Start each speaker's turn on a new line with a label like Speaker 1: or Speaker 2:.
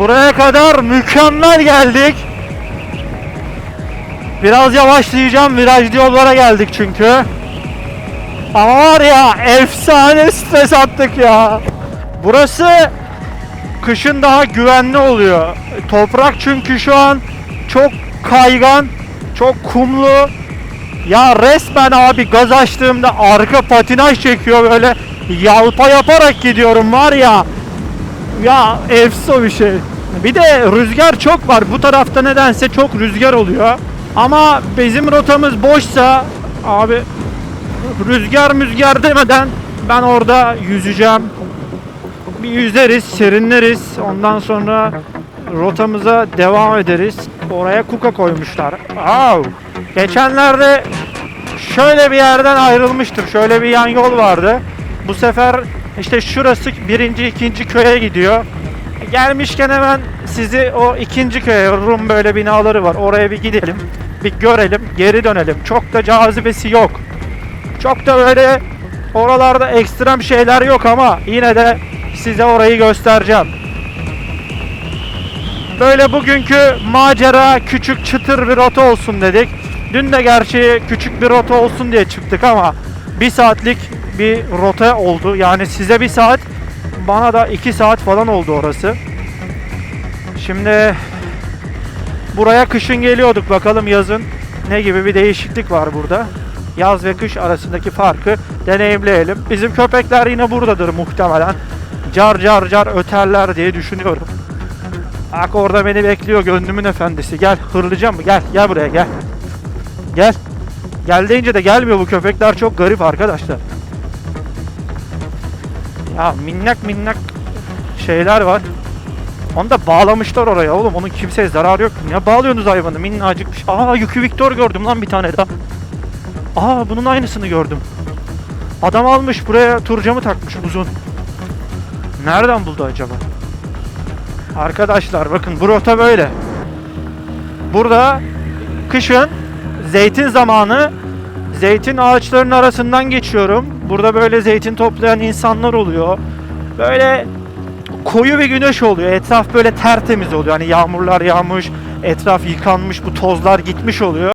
Speaker 1: Buraya kadar mükemmel geldik. Biraz yavaşlayacağım. Virajlı yollara geldik çünkü. Ama var ya efsane stres attık ya. Burası kışın daha güvenli oluyor. Toprak çünkü şu an çok kaygan, çok kumlu. Ya resmen abi gaz açtığımda arka patinaj çekiyor böyle yalpa yaparak gidiyorum var ya. Ya efso bir şey. Bir de rüzgar çok var. Bu tarafta nedense çok rüzgar oluyor. Ama bizim rotamız boşsa abi rüzgar müzgar demeden ben orada yüzeceğim. Bir yüzeriz, serinleriz. Ondan sonra rotamıza devam ederiz. Oraya kuka koymuşlar. Au! Geçenlerde şöyle bir yerden ayrılmıştır. Şöyle bir yan yol vardı. Bu sefer işte şurası birinci, ikinci köye gidiyor. Gelmişken hemen sizi o ikinci köye, Rum böyle binaları var. Oraya bir gidelim. Bir görelim, geri dönelim. Çok da cazibesi yok. Çok da böyle oralarda ekstrem şeyler yok ama yine de size orayı göstereceğim. Böyle bugünkü macera küçük çıtır bir rota olsun dedik. Dün de gerçi küçük bir rota olsun diye çıktık ama bir saatlik bir rota oldu. Yani size bir saat, bana da iki saat falan oldu orası. Şimdi buraya kışın geliyorduk bakalım yazın ne gibi bir değişiklik var burada. Yaz ve kış arasındaki farkı deneyimleyelim. Bizim köpekler yine buradadır muhtemelen. Car car car öterler diye düşünüyorum. Bak orada beni bekliyor gönlümün efendisi. Gel hırlayacağım mı? Gel gel buraya gel. Gel. Gel deyince de gelmiyor bu köpekler çok garip arkadaşlar. Ya minnak minnak şeyler var. Onu da bağlamışlar oraya oğlum. Onun kimseye zararı yok. Ne bağlıyorsunuz hayvanı? Minnacık bir şey. Aa Yükü Victor gördüm lan bir tane daha. Aa bunun aynısını gördüm. Adam almış buraya turcamı takmış uzun. Nereden buldu acaba? Arkadaşlar bakın bu rota böyle. Burada kışın zeytin zamanı zeytin ağaçlarının arasından geçiyorum. Burada böyle zeytin toplayan insanlar oluyor. Böyle koyu bir güneş oluyor. Etraf böyle tertemiz oluyor. Hani yağmurlar yağmış, etraf yıkanmış, bu tozlar gitmiş oluyor.